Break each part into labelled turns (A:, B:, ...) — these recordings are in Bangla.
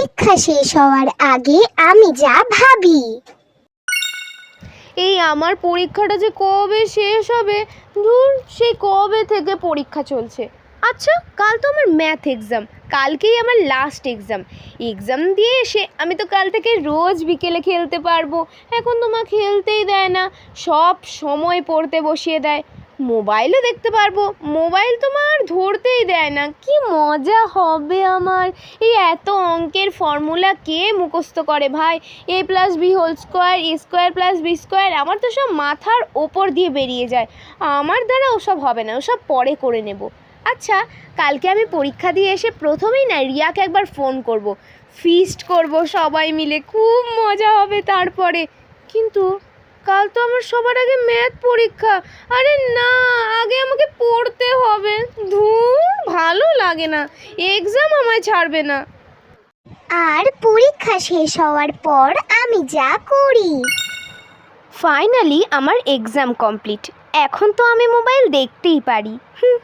A: পরীক্ষা শেষ হওয়ার আগে আমি যা ভাবি।
B: এই আমার পরীক্ষাটা যে কবে শেষ হবে, ধুর সেই কবে থেকে পরীক্ষা চলছে। আচ্ছা কাল তো আমার ম্যাথ এক্সাম কালকেই আমার লাস্ট এক্সাম এক্সাম দিয়ে এসে আমি তো কাল থেকে রোজ বিকেলে খেলতে পারব। এখন তো মা খেলতেই দেয় না, সব সময় পড়তে বসিয়ে দেয়। মোবাইলও দেখতে পারব। মোবাইল তো মা আর ধরতেই দেয় না। কি মজা হবে আমার। এই এত অঙ্কের ফর্মুলা কে মুখস্থ করে ভাই? A plus B whole square A square plus B square আমার তো সব মাথার ওপর দিয়ে বেরিয়ে যায়। আমার দ্বারা ওসব হবে না, ওসব পরে করে নেব। আচ্ছা কালকে আমি পরীক্ষা দিয়ে এসে প্রথমেই না রিয়াকে একবার ফোন করব। ফিস্ট করব সবাই মিলে, খুব মজা হবে তারপরে। কিন্তু কাল তো আমার সবার আগে ম্যাথ পরীক্ষা। আরে না আগে আমাকে পড়তে হবে। ধুর ভালো লাগে না। এক্সাম আমায় ছাড়বে না।
A: আর পরীক্ষা শেষ হওয়ার পর আমি যা করি।
B: ফাইনালি আমার এক্সাম কমপ্লিট এখন তো আমি মোবাইল দেখতেই পারি। হুম।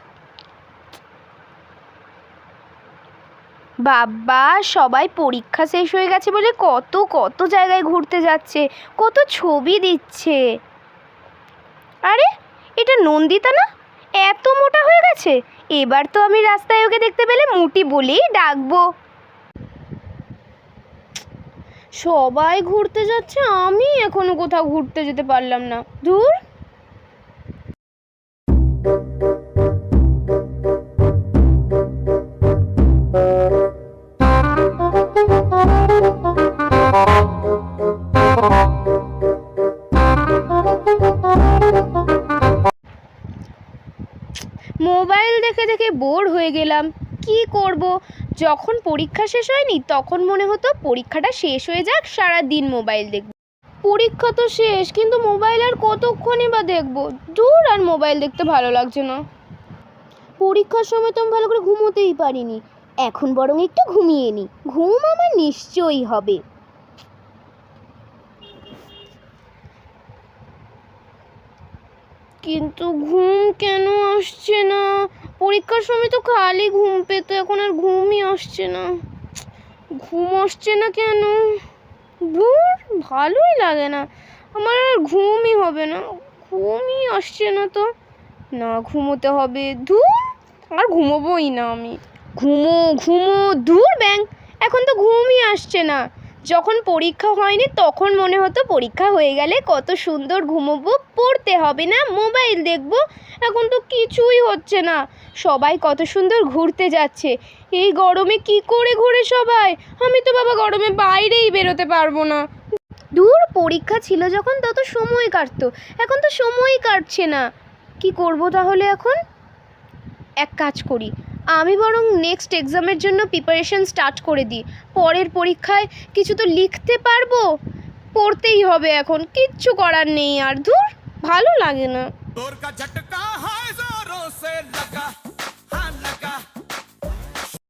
B: বাবা, সবাই পরীক্ষা শেষ হয়ে গেছে বলে কত কত জায়গায় ঘুরতে যাচ্ছে, কত ছবি দিচ্ছে। আরে, এটা নন্দিতা না? এত মোটা হয়ে গেছে? এবার তো আমি রাস্তায় ওকে দেখতে পেলে মুটি বলেই ডাকবো। সবাই ঘুরতে যাচ্ছে, আমি এখনও কোথাও ঘুরতে যেতে পারলাম না। দূর মোবাইল দেখে দেখে বোর হয়ে গেলাম। কি করব? যখন পরীক্ষা শেষ হয়নি, তখন মনে হতো পরীক্ষাটা শেষ হয়ে যাক সারা দিন মোবাইল দেখব। পরীক্ষা তো শেষ, কিন্তু মোবাইল আর কতক্ষণই বা দেখব? দূর আর মোবাইল দেখতে ভালো লাগছে না। পরীক্ষার সময় তো আমি ভালো করে ঘুমোতেই পারিনি। এখন বরং একটু ঘুমিয়ে নি। ঘুম আমার নিশ্চয়ই হবে। কিন্তু ঘুম কেন আসছে না? পরীক্ষার সময় তো খালি ঘুম পেতো, এখন আর ঘুমই আসছে না। ঘুম আসছে না কেন? ধুর ভালোই লাগে না। আমার আর ঘুমই হবে না। ঘুমই আসছে না তো। না ঘুমোতে হবে ধুর আর ঘুমোবোই না আমি। ঘুমো ঘুমো, দূর, ব্যাং। এখন তো ঘুমই আসছে না। যখন পরীক্ষা হয়নি, তখন মনে হতো পরীক্ষা হয়ে গেলে কত সুন্দর ঘুমোবো, পড়তে হবে না, মোবাইল দেখব, এখন তো কিছুই হচ্ছে না। সবাই কত সুন্দর ঘুরতে যাচ্ছে। এই গরমে কি করে ঘুরে সবাই? আমি তো বাবা গরমে বাইরেই বেরোতে পারব না। দূর, পরীক্ষা ছিল যখন, তত সময় কাটতো। এখন তো সময়ই কাটছে না। কি করব তাহলে এখন? এক কাজ করি। আমি বরং নেক্সট এক্সামের জন্য প্রিপারেশান স্টার্ট করে দিই। পরের পরীক্ষায় কিছু তো লিখতে পারব। পড়তেই হবে এখন, কিচ্ছু করার নেই আর, ধুর, ভালো লাগে না।